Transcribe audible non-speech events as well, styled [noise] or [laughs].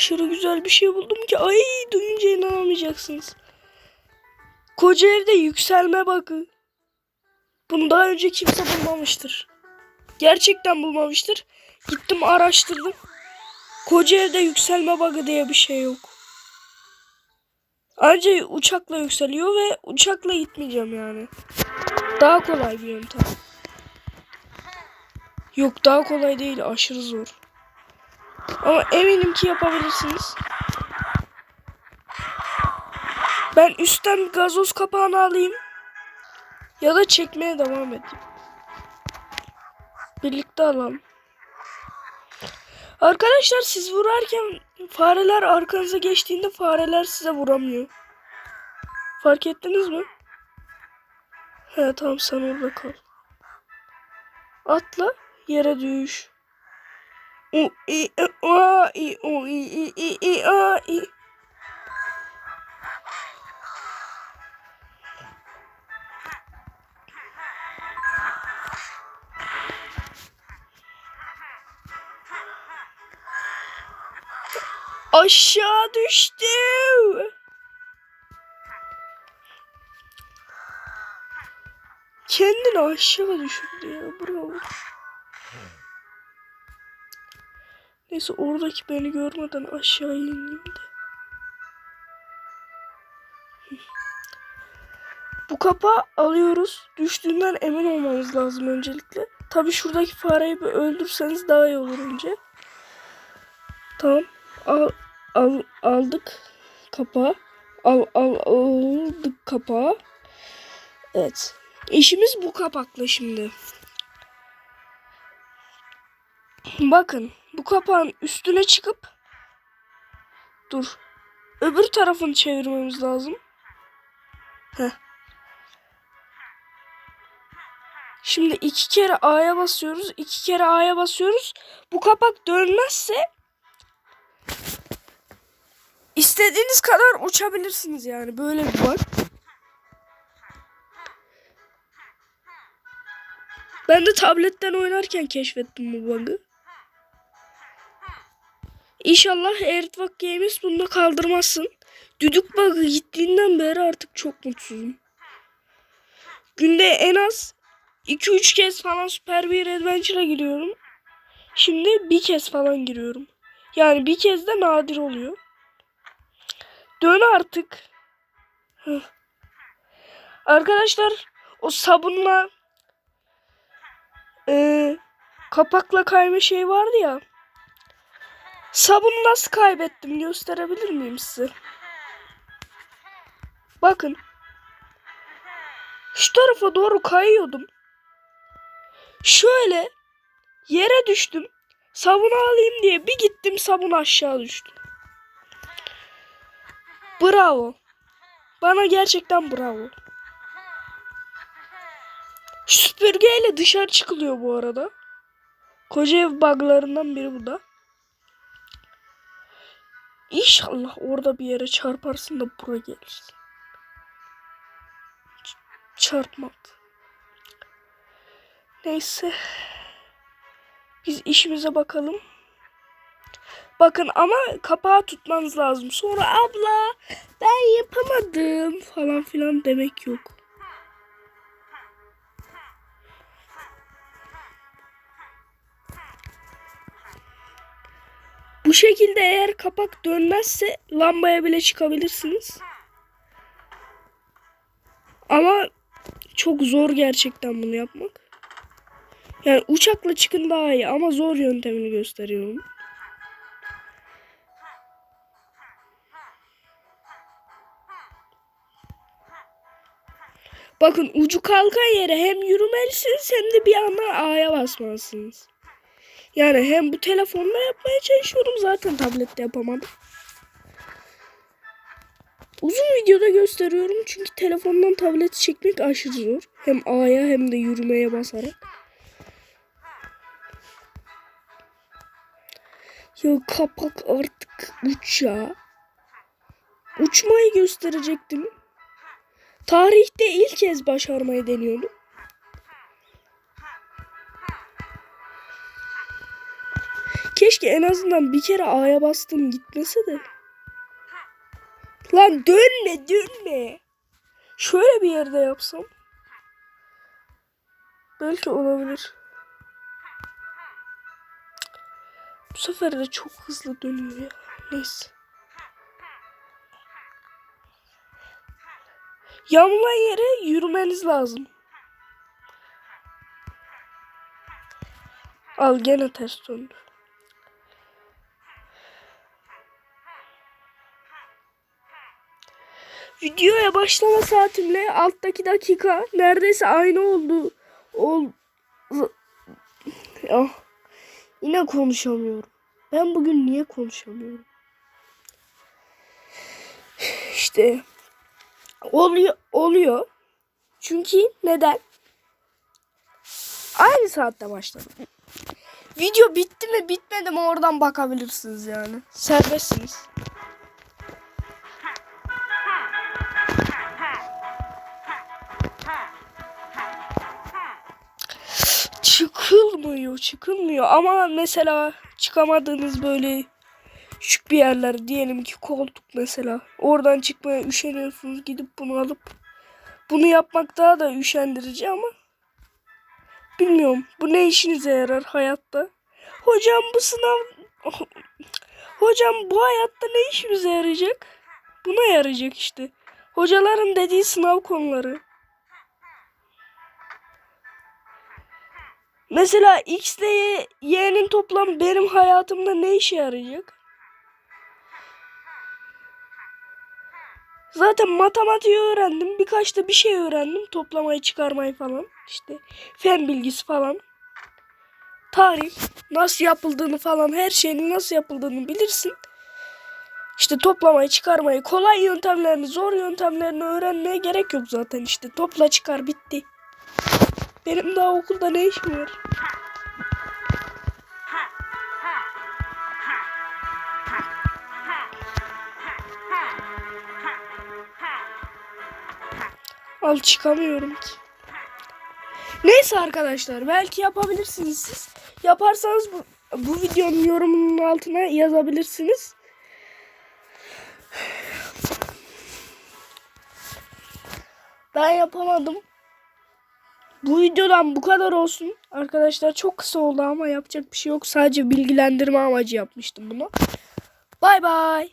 aşırı güzel bir şey buldum ki ay duyunca inanamayacaksınız. Koca evde yükselme bakı. Bunu daha önce kimse bulmamıştır. Gerçekten bulmamıştır. Gittim araştırdım. Koca evde yükselme bug'ı diye bir şey yok. Ayrıca uçakla yükseliyor ve uçakla gitmeyeceğim yani. Daha kolay bir yöntem. Yok daha kolay değil aşırı zor. Ama eminim ki yapabilirsiniz. Ben üstten gazoz kapağını alayım. Ya da çekmeye devam edeyim. Birlikte alalım. Arkadaşlar siz vurarken fareler arkanıza geçtiğinde fareler size vuramıyor. Fark ettiniz mi? He tamam sen orada kal. Atla yere düş. U i e, a i o i i i i a i. Aşağı düştü. Kendini aşağı düşürdü ya. Bravo. Neyse oradaki beni görmeden aşağı ineyim de. Bu kapağı alıyoruz. Düştüğünden emin olmamız lazım öncelikle. Tabi şuradaki fareyi bir öldürseniz daha iyi olur önce. Tamam. Al, al, aldık kapağı. Al, al, aldık kapağı. Evet. İşimiz bu kapakla şimdi. Bakın bu kapağın üstüne çıkıp dur. Öbür tarafını çevirmemiz lazım. Heh. Şimdi iki kere A'ya basıyoruz. iki kere A'ya basıyoruz. Bu kapak dönmezse istediğiniz kadar uçabilirsiniz yani. Böyle bir bak. Ben de tabletten oynarken keşfettim bu bug'ı. İnşallah Airtwag Games bunu da kaldırmazsın. Düdük bug'ı gittiğinden beri artık çok mutsuzum. Günde en az 2-3 kez falan Super bir Adventure'a giriyorum. Şimdi bir kez falan giriyorum. Yani bir kez de nadir oluyor. Dön artık. Arkadaşlar o sabunla e, kapakla kayma şey vardı ya. Sabunu nasıl kaybettim gösterebilir miyim size? Bakın. Şu tarafa doğru kayıyordum. Şöyle yere düştüm. Sabunu alayım diye bir gittim sabun aşağı düştü. Bravo. Bana gerçekten bravo. Süpürgeyle dışarı çıkılıyor bu arada. Koca ev buglarından biri bu da. İnşallah orada bir yere çarparsın da buraya gelirsin. Ç- çarpmadı. Neyse. Biz işimize bakalım. Bakın ama kapağı tutmanız lazım. Sonra abla ben yapamadım falan filan demek yok. Şekilde eğer kapak dönmezse lambaya bile çıkabilirsiniz. Ama çok zor gerçekten bunu yapmak. Yani uçakla çıkın daha iyi ama zor yöntemini gösteriyorum. Bakın ucu kalkan yere hem yürümelisiniz hem de bir anda A'ya basmalısınız. Yani hem bu telefonla yapmaya çalışıyorum zaten tablette yapamadım. Uzun videoda gösteriyorum çünkü telefondan tablet çekmek aşırı zor. Hem A'ya hem de yürümeye basarak. Ya kapak artık uç. Uçmayı gösterecektim. Tarihte ilk kez başarmayı deniyordum. Keşke en azından bir kere A'ya bastım gitmese de. Lan dönme dönme. Şöyle bir yerde yapsam. Belki olabilir. Bu sefer de çok hızlı dönüyor ya. Neyse. Yanılan yere yürümeniz lazım. Al gene ters döndü. Videoya başlama saatimle alttaki dakika neredeyse aynı oldu. Ol ya, yine konuşamıyorum. Ben bugün niye konuşamıyorum? İşte oluyor oluyor. Çünkü neden? Aynı saatte başladım. Video bitti mi bitmedi mi oradan bakabilirsiniz yani. Serbestsiniz. Çıkılmıyor, çıkılmıyor. Ama mesela çıkamadığınız böyle küçük bir yerler diyelim ki koltuk mesela. Oradan çıkmaya üşeniyorsunuz gidip bunu alıp bunu yapmak daha da üşendirici ama bilmiyorum bu ne işinize yarar hayatta. Hocam bu sınav [laughs] hocam bu hayatta ne işimize yarayacak? Buna yarayacak işte. Hocaların dediği sınav konuları. Mesela X ile Y'nin toplamı benim hayatımda ne işe yarayacak? Zaten matematiği öğrendim. Birkaç da bir şey öğrendim. Toplamayı çıkarmayı falan. İşte fen bilgisi falan. Tarih. Nasıl yapıldığını falan her şeyin nasıl yapıldığını bilirsin. İşte toplamayı çıkarmayı kolay yöntemlerini zor yöntemlerini öğrenmeye gerek yok zaten işte. Topla çıkar bitti. Benim daha okulda ne işim var? Al çıkamıyorum ki. Neyse arkadaşlar belki yapabilirsiniz siz. Yaparsanız bu, bu videonun yorumunun altına yazabilirsiniz. Ben yapamadım. Bu videodan bu kadar olsun. Arkadaşlar çok kısa oldu ama yapacak bir şey yok. Sadece bilgilendirme amacı yapmıştım bunu. Bay bay.